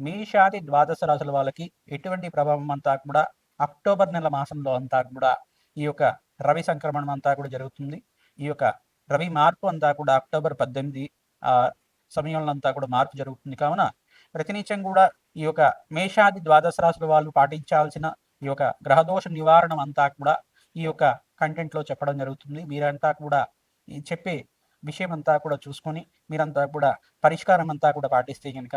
మేషాది ద్వాదశ రాశుల వాళ్ళకి ఎటువంటి ప్రభావం అంతా కూడా అక్టోబర్ నెల మాసంలో అంతా కూడా ఈ యొక్క రవి సంక్రమణం అంతా కూడా జరుగుతుంది. ఈ యొక్క రవి మార్పు అంతా కూడా అక్టోబర్ పద్దెనిమిది ఆ సమయంలో అంతా కూడా మార్పు జరుగుతుంది. కావున ప్రతినిత్యం కూడా ఈ యొక్క మేషాది ద్వాదశ రాశుల వాళ్ళు పాటించాల్సిన ఈ యొక్క గ్రహదోష నివారణ అంతా కూడా ఈ యొక్క కంటెంట్లో చెప్పడం జరుగుతుంది. మీరంతా కూడా చెప్పే విషయం అంతా కూడా చూసుకొని మీరంతా కూడా పరిష్కారం అంతా కూడా పాటిస్తే కనుక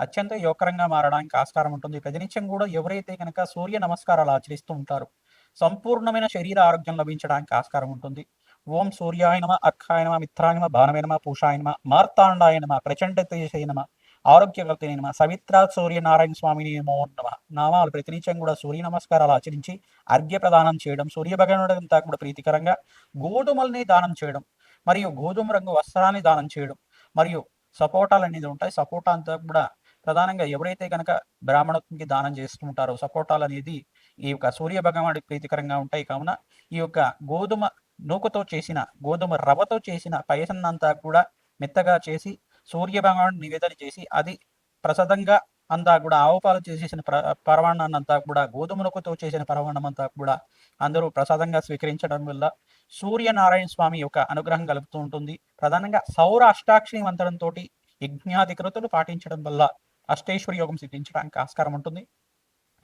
అత్యంత యోగకరంగా మారడానికి ఆస్కారం ఉంటుంది. ప్రతినిత్యం కూడా ఎవరైతే కనుక సూర్య నమస్కారాలు ఆచరిస్తూ ఉంటారు సంపూర్ణమైన శరీర ఆరోగ్యం లభించడానికి ఆస్కారం ఉంటుంది. ఓం సూర్యాయనమ నమ మిత్రాయనమ నమ పూషాయనమ మార్తాండాయనమ ప్రచండ తేజయ నమ సవిత్ర సూర్యనారాయణ స్వామిని నమో నమ నామాలు ప్రతినిత్యం కూడా సూర్య నమస్కారాలు ఆచరించి అర్ఘ్య ప్రదానం చేయడం సూర్య భగవానుడు అంతా కూడా ప్రీతికరంగా గోధుమల్ని దానం చేయడం మరియు గోధుమ రంగు వస్త్రాన్ని దానం చేయడం మరియు సపోటాలు అనేది ఉంటాయి. సపోటా అంతా కూడా ప్రధానంగా ఎవరైతే కనుక బ్రాహ్మణత్వంకి దానం చేస్తుంటారో సపోటాలు అనేది ఈ యొక్క సూర్య భగవానుడి ప్రీతికరంగా ఉంటాయి. కావున ఈ యొక్క గోధుమ నూకతో చేసిన గోధుమ రవ్వతో చేసిన పయసన్నంతా కూడా మెత్తగా చేసి సూర్య భగవానుడు నివేదన చేసి అది ప్రసాదంగా అంతా కూడా ఆవుపాలు చేసేసిన ప్ర పరవాణాన్నంతా కూడా గోధుమ నూకతో చేసిన పరమాన్నం అంతా కూడా అందరూ ప్రసాదంగా స్వీకరించడం వల్ల సూర్యనారాయణ స్వామి యొక్క అనుగ్రహం కలుపుతూ ఉంటుంది. ప్రధానంగా సౌర అష్టాక్షిని మంత్రంతో యజ్ఞాధికృతులు పాటించడం వల్ల అష్టేశ్వరి యోగం సిద్ధించడానికి ఆస్కారం ఉంటుంది.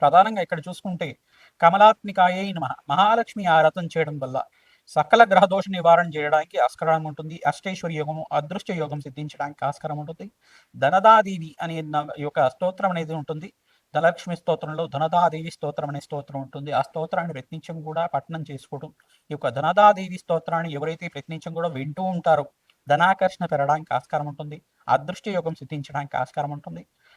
ప్రధానంగా ఇక్కడ చూసుకుంటే కమలాత్మికాయే నమ. మహాలక్ష్మి ఆరాధన చేయడం వల్ల సకల గ్రహదోష నివారణ చేయడానికి ఆస్కారం ఉంటుంది. అష్టేశ్వరి యోగము అదృష్ట యోగం సిద్ధించడానికి ఆస్కారం ఉంటుంది. ధనదాదేవి అనే యొక్క స్తోత్రం అనేది ఉంటుంది. ధనలక్ష్మి స్తోత్రంలో ధనదాదేవి స్తోత్రం అనే స్తోత్రం ఉంటుంది. ఆ స్తోత్రాన్ని ప్రతినిత్యం కూడా పఠనం చేసుకోవడం ఈ యొక్క ధనదాదేవి స్తోత్రాన్ని ఎవరైతే ప్రతినిత్యం కూడా వింటూ ఉంటారో ధనాకర్షణ పెరగడానికి ఆస్కారం ఉంటుంది. అదృష్ట యోగం సిద్ధించడానికి ఆస్కారం ఉంటుంది.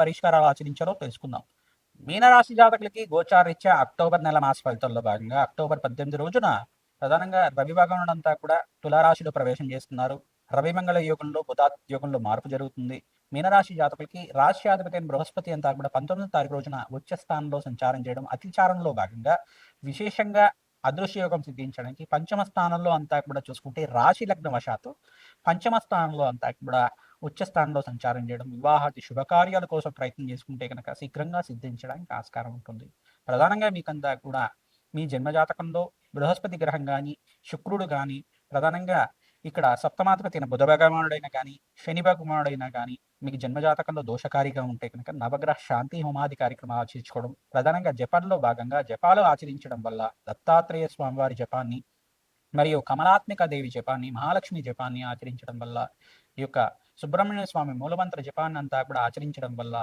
పరిష్కారాలు ఆచరించాలో తెలుసుకుందాం. మీనరాశి జాతకులకి గోచారీత్యా అక్టోబర్ నెల మాస ఫలితాల్లో భాగంగా అక్టోబర్ పద్దెనిమిది రోజున ప్రధానంగా రవి భగవానుడు అంతా కూడా తులారాశిలో ప్రవేశం చేస్తున్నారు. రవిమంగళ యోగంలో బుధా యోగంలో మార్పు జరుగుతుంది. మీనరాశి జాతకులకి రాశి అయిన బృహస్పతి అంతా కూడా పంతొమ్మిదో తారీఖు రోజున ఉచ్చ స్థానంలో సంచారం చేయడం అతిచారంలో భాగంగా విశేషంగా అదృశ్య యోగం సిద్ధించడానికి పంచమ స్థానంలో అంతా కూడా చూసుకుంటే రాశి లగ్న వశాత్తు పంచమ స్థానంలో అంతా కూడా ఉచ్చస్థానంలో సంచారం చేయడం వివాహాది శుభకార్యాల కోసం ప్రయత్నం చేసుకుంటే కనుక శీఘ్రంగా సిద్ధించడానికి ఆస్కారం ఉంటుంది. ప్రధానంగా మీకంతా కూడా మీ జన్మజాతకంలో బృహస్పతి గ్రహం కానీ శుక్రుడు కానీ ప్రధానంగా ఇక్కడ సప్తమాధిపతి అయిన బుధ భగవానుడైనా కానీ శని భగవానుడైనా కానీ మీకు జన్మజాతకంలో దోషకారిగా ఉంటే కనుక నవగ్రహ శాంతి హోమాది కార్యక్రమం ఆచరించుకోవడం ప్రధానంగా జపాన్లో భాగంగా జపాలు ఆచరించడం వల్ల దత్తాత్రేయ స్వామివారి జపాన్ని మరియు కమలాత్మిక దేవి జపాన్ని మహాలక్ష్మి జపాన్ని ఆచరించడం వల్ల ఈ యొక్క సుబ్రహ్మణ్య స్వామి మూలమంత్ర జపాన్ని అంతా కూడా ఆచరించడం వల్ల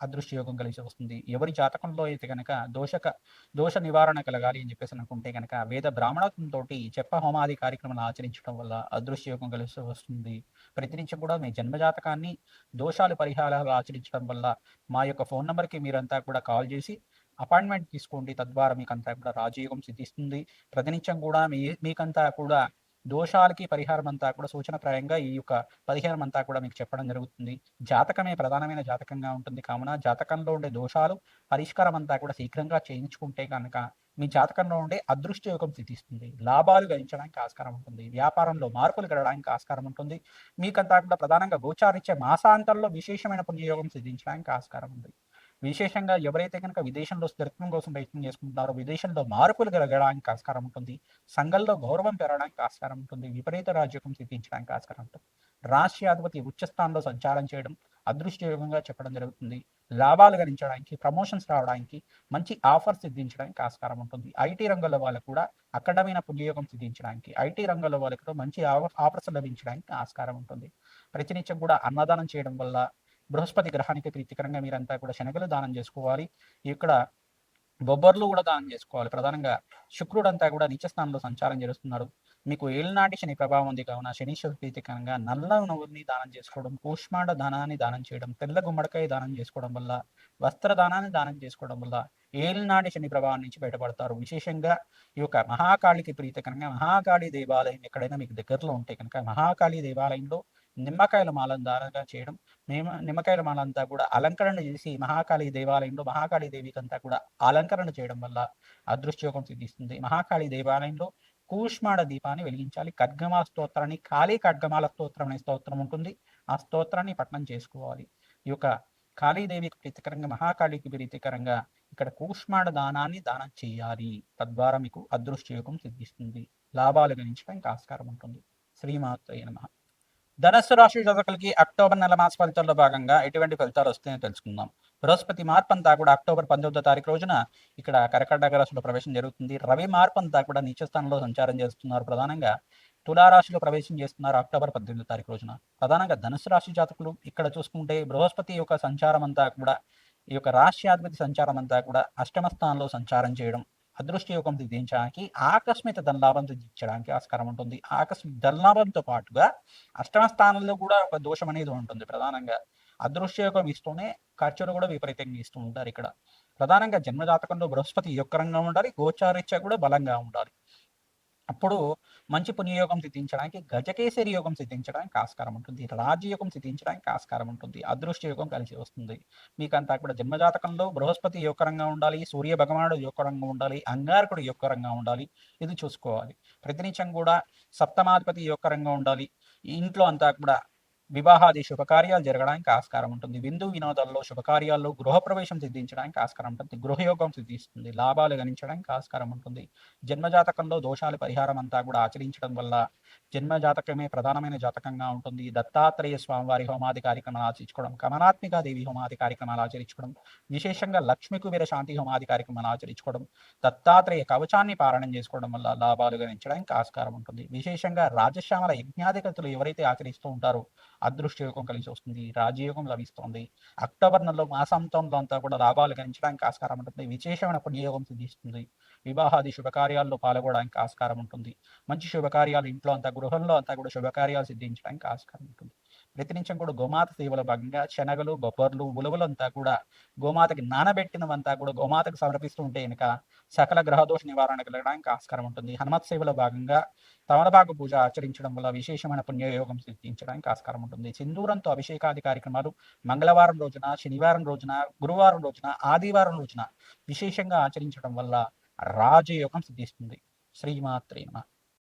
అదృష్ట యోగం కలిసి వస్తుంది. ఎవరి జాతకంలో అయితే కనుక దోషక దోష నివారణ కలగాలి అని చెప్పేసి అనుకుంటే కనుక వేద బ్రాహ్మణత్వంతో చెప్ప హోమాది కార్యక్రమాలు ఆచరించడం వల్ల అదృష్ట యోగం కలిసి వస్తుంది. ప్రతినిత్యం కూడా మీ జన్మజాతకాన్ని దోషాలు పరిహారాలు ఆచరించడం వల్ల మా యొక్క ఫోన్ నెంబర్కి మీరంతా కూడా కాల్ చేసి అపాయింట్మెంట్ తీసుకోండి. తద్వారా మీకంతా కూడా రాజయోగం సిద్ధిస్తుంది. ప్రతినిత్యం కూడా మీ మీకంతా కూడా దోషాలకి పరిహారం అంతా కూడా సూచనప్రాయంగా ఈ యొక్క పరిహారం అంతా కూడా మీకు చెప్పడం జరుగుతుంది. జాతకమే ప్రధానమైన జాతకంగా ఉంటుంది. కావున జాతకంలో ఉండే దోషాలు పరిష్కారం అంతా కూడా శీఘ్రంగా చేయించుకుంటే కనుక మీ జాతకంలో ఉండే అదృష్ట యోగం సిద్ధిస్తుంది. లాభాలు గణించడానికి ఆస్కారం ఉంటుంది. వ్యాపారంలో మార్పులు గడడానికి ఆస్కారం ఉంటుంది. మీకంతా కూడా ప్రధానంగా గోచారిచ్చే మాసాంతంలో విశేషమైన పుణ్యయోగం సిద్ధించడానికి ఆస్కారం ఉంది. విశేషంగా ఎవరైతే కనుక విదేశంలో స్థిరత్వం కోసం ప్రయత్నం చేసుకుంటున్నారో విదేశంలో మార్పులు కలగడానికి ఆస్కారం ఉంటుంది. సంఘంలో గౌరవం పెరగడానికి ఆస్కారం ఉంటుంది. విపరీత రాజ్యకం సిద్ధించడానికి ఆస్కారం ఉంటుంది. రాష్ట్రాధిపతి ఉచ్చస్థానంలో సంచారం చేయడం అదృష్టయోగంగా చెప్పడం జరుగుతుంది. లాభాలు గణించడానికి ప్రమోషన్స్ రావడానికి మంచి ఆఫర్స్ సిద్ధించడానికి ఆస్కారం ఉంటుంది. ఐటీ రంగంలో వాళ్ళకు కూడా అక్కడమైన పుణ్యయోగం సిద్ధించడానికి ఐటీ రంగంలో వాళ్ళకు మంచి ఆఫర్స్ లభించడానికి ఆస్కారం ఉంటుంది. ప్రతినిత్యం కూడా అన్నదానం చేయడం వల్ల బృహస్పతి గ్రహానికి ప్రీతికరంగా మీరంతా కూడా శనగలు దానం చేసుకోవాలి. ఇక్కడ బొబ్బర్లు కూడా దానం చేసుకోవాలి. ప్రధానంగా శుక్రుడు అంతా కూడా నీచస్థానంలో సంచారం చేస్తున్నాడు. మీకు ఏళ్ళనాటి శని ప్రభావం ఉంది కావున శనీశ్వర ప్రీతికరంగా నల్ల నవ్వుని దానం చేసుకోవడం కూష్మాండ దానాన్ని దానం చేయడం తెల్ల గుమ్మడికాయ దానం చేసుకోవడం వల్ల వస్త్ర దానాన్ని దానం చేసుకోవడం వల్ల ఏళ్ళనాటి శని ప్రభావం నుంచి బయటపడతారు. విశేషంగా ఈ యొక్క మహాకాళికి ప్రీతికరంగా మహాకాళి దేవాలయం ఎక్కడైనా మీకు దగ్గరలో ఉంటే కనుక మహాకాళి దేవాలయంలో నిమ్మకాయల మాలను దానంగా చేయడం నిమ్మ నిమ్మకాయల మాలంతా కూడా అలంకరణ చేసి మహాకాళి దేవాలయంలో మహాకాళి దేవికి అంతా కూడా అలంకరణ చేయడం వల్ల అదృష్టయోగం సిద్ధిస్తుంది. మహాకాళి దేవాలయంలో కూష్మాడ దీపాన్ని వెలిగించాలి. ఖడ్గమా స్తోత్రాన్ని కాళీ ఖడ్గమాల స్తోత్రం అనే స్తోత్రం ఉంటుంది. ఆ స్తోత్రాన్ని పట్టణం చేసుకోవాలి. ఈ యొక్క కాళీదేవికి ప్రీతికరంగా మహాకాళికి ప్రీతికరంగా ఇక్కడ కూష్మాడ దానాన్ని దానం చేయాలి. తద్వారా మీకు అదృష్టయోగం సిద్ధిస్తుంది. లాభాలు గణించడానికి ఆస్కారం ఉంటుంది. శ్రీమాత్రయ నమ. ధనస్సు రాశి జాతకులకి అక్టోబర్ నెల మాస ఫలితాల్లో భాగంగా ఎటువంటి ఫలితాలు వస్తాయో తెలుసుకుందాం. బృహస్పతి మార్పంతా కూడా అక్టోబర్ పంతొమ్మిదో తారీఖు రోజున ఇక్కడ కర్కటక రాశిలో ప్రవేశం జరుగుతుంది. రవి మార్పంతా కూడా నీచస్థానంలో సంచారం చేస్తున్నారు ప్రధానంగా. తులారాశిలో ప్రవేశం చేస్తున్నారు అక్టోబర్ పద్దెనిమిదో తారీఖు రోజున. ప్రధానంగా ధనుసు రాశి జాతకులు ఇక్కడ చూసుకుంటే బృహస్పతి యొక్క సంచారం అంతా కూడా ఈ యొక్క రాశ్యాధిపతి సంచారం అంతా కూడా అష్టమ స్థానంలో సంచారం చేయడం అదృష్ట యోగం సిద్ధించడానికి ఆకస్మిక ధనలాభం సిద్ధించడానికి ఆస్కారం ఉంటుంది. ఆకస్మిక ధనలాభంతో పాటుగా అష్టమ స్థానంలో కూడా ఒక దోషం అనేది ఉంటుంది ప్రధానంగా. అదృష్ట యోగం ఇస్తూనే ఖర్చులు కూడా విపరీతంగా ఇస్తూ ఉంటారు ఇక్కడ. ప్రధానంగా జన్మజాతకంలో బృహస్పతి యొక్క రంగం ఉండాలి గోచారీత్య కూడా బలంగా ఉండాలి. అప్పుడు మంచి పుణ్యయోగం సిద్ధించడానికి గజకేసరి యోగం సిద్ధించడానికి ఆస్కారం ఉంటుంది. రాజయోగం సిద్ధించడానికి ఆస్కారం ఉంటుంది. అదృష్ట యోగం కలిసి వస్తుంది. మీకంతా కూడా జన్మజాతకంలో బృహస్పతి యోగరంగా ఉండాలి సూర్య భగవానుడు యోగరంగా ఉండాలి అంగారకుడు యోగరంగా ఉండాలి. ఇది చూసుకోవాలి. ప్రతినిత్యం కూడా సప్తమాధిపతి యోగరంగా ఉండాలి. ఇంట్లో అంతా కూడా వివాహాది శుభకార్యాలు జరగడానికి ఆస్కారం ఉంటుంది. విందు వినోదాల్లో శుభకార్యాల్లో గృహప్రవేశం సిద్ధించడానికి ఆస్కారం ఉంటుంది. గృహయోగం సిద్ధిస్తుంది. లాభాలు గణించడానికి ఆస్కారం ఉంటుంది. జన్మజాతకంలో దోషాలు పరిహారం అంతా కూడా ఆచరించడం వల్ల జన్మ జాతకమే ప్రధానమైన జాతకంగా ఉంటుంది. దత్తాత్రేయ స్వామివారి హోమాది కార్యక్రమాలు ఆచరించుకోవడం కమనాత్మిక దేవి హోమాది కార్యక్రమాలు ఆచరించుకోవడం విశేషంగా లక్ష్మీ కుబేర శాంతి హోమాది కార్యక్రమాలు ఆచరించుకోవడం దత్తాత్రేయ కవచాన్ని పారణం చేసుకోవడం వల్ల లాభాలు గణించడానికి ఆస్కారం ఉంటుంది. విశేషంగా రాజశ్యామల యజ్ఞాధికతులు ఎవరైతే ఆచరిస్తూ ఉంటారో అదృష్టయోగం కలిసి వస్తుంది రాజయోగం లభిస్తుంది. అక్టోబర్ నెలలో మాసాంతంలో అంతా కూడా లాభాలు గణించడానికి ఆస్కారం ఉంటుంది. విశేషమైన పుణ్యయోగం సిద్ధిస్తుంది. వివాహాది శుభకార్యాల్లో పాల్గొనడానికి ఆస్కారం ఉంటుంది. మంచి శుభకార్యాలు ఇంట్లో అంతా గృహంలో అంతా కూడా శుభకార్యాలు సిద్ధించడానికి ఆస్కారం ఉంటుంది ప్రతినిత్యం కూడా గోమాత సేవల భాగంగా శనగలు బొబ్బర్లు ఉలవలంతా కూడా గోమాతకి నానబెట్టినవంతా కూడా గోమాతకు సమర్పిస్తూ ఉంటే కనుక సకల గ్రహదోష నివారణ కలగడానికి ఆస్కారం ఉంటుంది. హనుమత్ సేవల భాగంగా తమలపాకు పూజ ఆచరించడం వల్ల విశేషమైన పుణ్యయోగం సిద్ధించడానికి ఆస్కారం ఉంటుంది. సింధూరంతో అభిషేకాది కార్యక్రమాలు మంగళవారం రోజున శనివారం రోజున గురువారం రోజున ఆదివారం రోజున విశేషంగా ఆచరించడం వల్ల రాజయోగం సిద్ధిస్తుంది. శ్రీమాత్రేమ